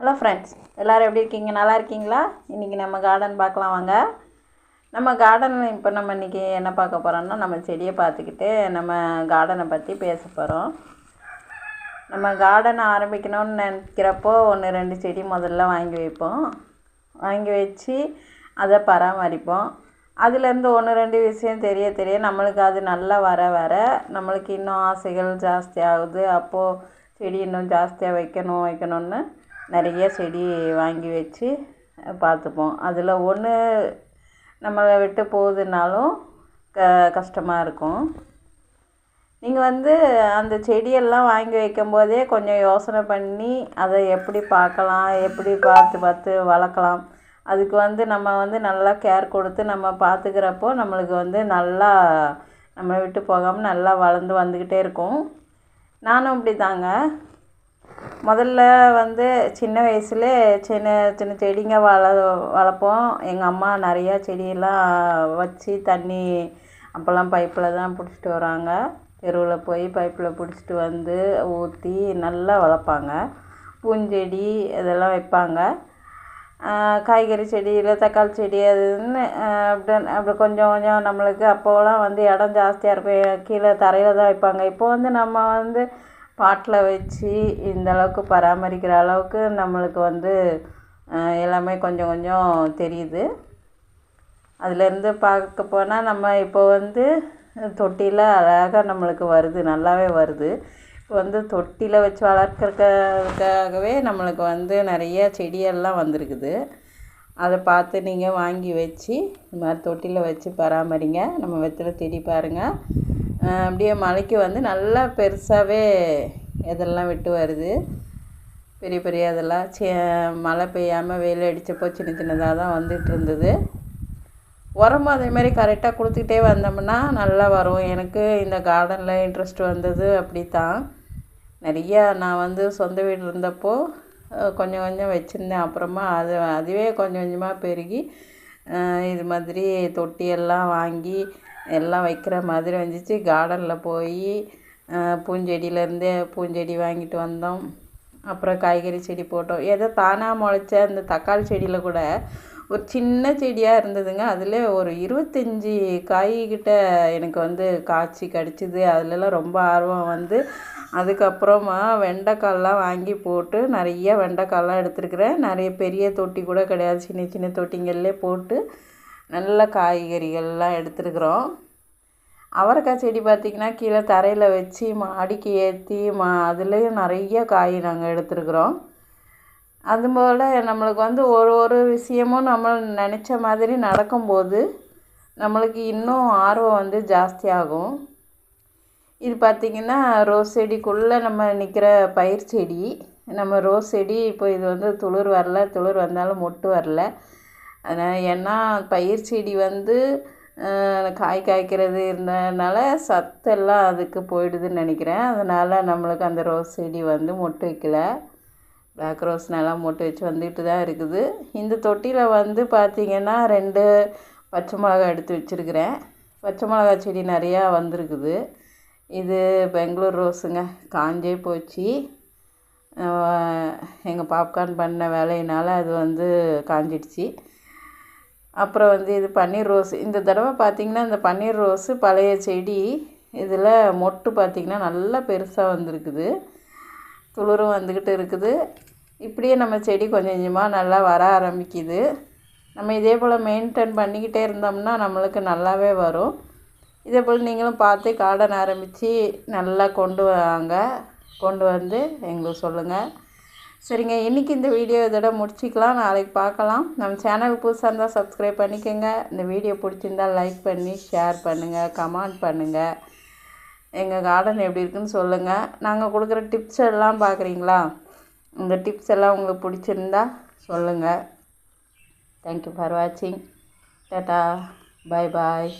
Hello friends எல்லோரும் எப்படி இருக்கீங்க? நல்லா இருக்கீங்களா? இன்றைக்கி நம்ம கார்டன் பார்க்கலாம் வாங்க. நம்ம கார்டனில் இப்போ நம்ம இன்றைக்கி என்ன பார்க்க போகிறோம்னா நம்ம செடியை பார்த்துக்கிட்டு நம்ம கார்டனை பற்றி பேச போகிறோம் நம்ம கார்டன் ஆரம்பிக்கணும்னு நினைக்கிறப்போ ஒன்று ரெண்டு செடி முதல்ல வாங்கி வைப்போம். வாங்கி வச்சு அதை பராமரிப்போம். அதுலேருந்து ஒன்று ரெண்டு விஷயம் தெரிய தெரிய நம்மளுக்கு அது நல்லா வர வர நம்மளுக்கு இன்னும் ஆசைகள் ஜாஸ்தி ஆகுது. அப்போது செடி இன்னும் ஜாஸ்தியாக வைக்கணும் வைக்கணும்னு நிறைய செடி வாங்கி வச்சு பார்த்துப்போம். அதில் ஒன்று நம்மளை விட்டு போகுதுனாலும் க கஷ்டமாக இருக்கும். நீங்கள் வந்து அந்த செடியெல்லாம் வாங்கி வைக்கும்போதே கொஞ்சம் யோசனை பண்ணி அதை எப்படி பார்க்கலாம் எப்படி பார்த்து பார்த்து வளர்க்கலாம். அதுக்கு வந்து நம்ம வந்து நல்லா கேர் கொடுத்து நம்ம பார்த்துக்கிறப்போ நம்மளுக்கு வந்து நல்லா நம்மளை விட்டு போகாமல் நல்லா வளர்ந்து வந்துக்கிட்டே இருக்கும். நானும் இப்படி தாங்க முதல்ல வந்து சின்ன வயசுல சின்ன சின்ன செடிங்க வள வளர்ப்போம். எங்கள் அம்மா நிறையா செடியெல்லாம் வச்சு தண்ணி அப்போல்லாம் பைப்பில் தான் பிடிச்சிட்டு வராங்க. தெருவில் போய் பைப்பில் பிடிச்சிட்டு வந்து ஊற்றி நல்லா வளர்ப்பாங்க. பூஞ்செடி இதெல்லாம் வைப்பாங்க. காய்கறி செடியில் தக்காளி செடி அதுன்னு அப்படி அப்படி கொஞ்சம் கொஞ்சம் நம்மளுக்கு அப்போலாம் வந்து இடம் ஜாஸ்தியாக இருக்கும். கீழே தரையில் தான் வைப்பாங்க. இப்போ வந்து நம்ம வந்து பாட்டில் வச்சு இந்த அளவுக்கு பராமரிக்கிற அளவுக்கு நம்மளுக்கு வந்து எல்லாமே கொஞ்சம் கொஞ்சம் தெரியுது. அதுலேருந்து பார்க்க போனால் நம்ம இப்போ வந்து தொட்டியில் அழகாக நம்மளுக்கு வருது நல்லாவே வருது. இப்போ வந்து தொட்டியில் வச்சு வளர்க்குறதுக்காகவே நம்மளுக்கு வந்து நிறைய செடியெல்லாம் வந்திருக்குது. அதை பார்த்து நீங்கள் வாங்கி வச்சு இந்த மாதிரி தொட்டியில் வச்சு பராமரிங்க. நம்ம வெத்தலை செடி பாருங்கள் அப்படியே மலைக்கு வந்து நல்லா பெருசாகவே இதெல்லாம் விட்டு வருது. பெரிய பெரிய இதெல்லாம் சி மழை பெய்யாமல் வெயில் அடித்தப்போ சின்ன சின்னதாக தான் வந்துட்டு இருந்தது. உரமும் அதேமாதிரி கரெக்டாக கொடுத்துக்கிட்டே வந்தோம்னா நல்லா வரும். எனக்கு இந்த கார்டனில் இன்ட்ரெஸ்ட் வந்தது அப்படி தான் நிறையா நான் வந்து சொந்த வீடு இருந்தப்போ கொஞ்சம் கொஞ்சம் வச்சுருந்தேன். அப்புறமா அது அதுவே கொஞ்சம் கொஞ்சமாக பெருகி இது மாதிரி தொட்டியெல்லாம் வாங்கி எல்லாம் வைக்கிற மாதிரி வந்துச்சு. கார்டனில் போய் பூஞ்செடியிலேருந்தே பூஞ்செடி வாங்கிட்டு வந்தோம். அப்புறம் காய்கறி செடி போட்டோம். ஏதோ தானாக முளைச்ச அந்த தக்காளி செடியில் கூட ஒரு சின்ன செடியாக இருந்ததுங்க. அதில் ஒரு இருபத்தஞ்சி காய்கிட்ட எனக்கு வந்து காய்ச்சி கிடச்சிது. அதிலலாம் ரொம்ப ஆர்வம் வந்து அதுக்கப்புறமா வெண்டைக்கால்லாம் வாங்கி போட்டு நிறைய வெண்டைக்கால்லாம் எடுத்துருக்குறேன். நிறைய பெரிய தொட்டி கூட கிடையாது. சின்ன சின்ன தொட்டிங்கள்லே போட்டு நல்ல காய்கறிகள்லாம் எடுத்துருக்குறோம். அவரைக்காய் செடி பார்த்திங்கன்னா கீழே தரையில் வச்சு மாடிக்கு ஏற்றி மா அதுலேயும் நிறைய காய் நாங்கள் எடுத்துருக்குறோம். அதுபோல் நம்மளுக்கு வந்து ஒரு ஒரு விஷயமும் நம்ம நினச்ச மாதிரி நடக்கும்போது நம்மளுக்கு இன்னும் ஆர்வம் வந்து ஜாஸ்தியாகும். இது பார்த்திங்கன்னா ரோஸ் செடிக்குள்ளே நம்ம நிற்கிற பயிர் செடி. நம்ம ரோஸ் செடி இப்போ இது வந்து துளிர் வரல துளிர் வந்தாலும் மொட்டு வரல. அதனால் ஏன்னா பயிர் செடி வந்து காய் காய்க்கிறது இருந்ததுனால சத்தெல்லாம் அதுக்கு போயிடுதுன்னு நினைக்கிறேன். அதனால் நம்மளுக்கு அந்த ரோஸ் செடி வந்து மொட்டு வைக்கல. பிளாக் ரோஸ் நல்லா மொட்டு வச்சு வந்துட்டு தான் இருக்குது. இந்த தொட்டியில் வந்து பார்த்திங்கன்னா ரெண்டு பச்சை மிளகா எடுத்து வச்சுருக்கிறேன். பச்சை மிளகா செடி நிறையா வந்திருக்குது. இது பெங்களூர் ரோஸுங்க. காஞ்சே போச்சு. எங்கள் பாப்கார்ன் பண்ண வேலையினால் அது வந்து காஞ்சிடுச்சு. அப்புறம் வந்து இது பன்னீர் ரோஸ். இந்த தடவை பார்த்திங்கன்னா இந்த பன்னீர் ரோஸு பழைய செடி இதில் மொட்டு பார்த்திங்கன்னா நல்லா பெருசாக வந்திருக்குது. துளிரும் வந்துக்கிட்டு இருக்குது. இப்படியே நம்ம செடி கொஞ்சம் கொஞ்சமாக நல்லா வர ஆரம்பிக்குது. நம்ம இதே போல் மெயின்டைன் பண்ணிக்கிட்டே இருந்தோம்னா நம்மளுக்கு நல்லாவே வரும். இதே போல் நீங்களும் பார்த்து கார்டன் ஆரம்பித்து நல்லா கொண்டு வாங்க. கொண்டு வந்து எங்களுக்கு சொல்லுங்கள் சரிங்க இன்றைக்கி இந்த வீடியோ இதோட முடிச்சிக்கலாம். நாளைக்கு பார்க்கலாம். நம்ம சேனல் புதுசாக இருந்தால் சப்ஸ்கிரைப் பண்ணிக்கோங்க. இந்த வீடியோ பிடிச்சிருந்தால் லைக் பண்ணி ஷேர் பண்ணுங்கள் கமெண்ட் பண்ணுங்கள் எங்கள் கார்டன் எப்படி இருக்குன்னு சொல்லுங்கள் நாங்கள் கொடுக்குற டிப்ஸ் எல்லாம் பார்க்குறீங்களா? இந்த டிப்ஸ் எல்லாம் உங்களுக்கு பிடிச்சிருந்தா சொல்லுங்கள் தேங்க்யூ ஃபார் வாட்சிங் டாட்டா பாய் பாய்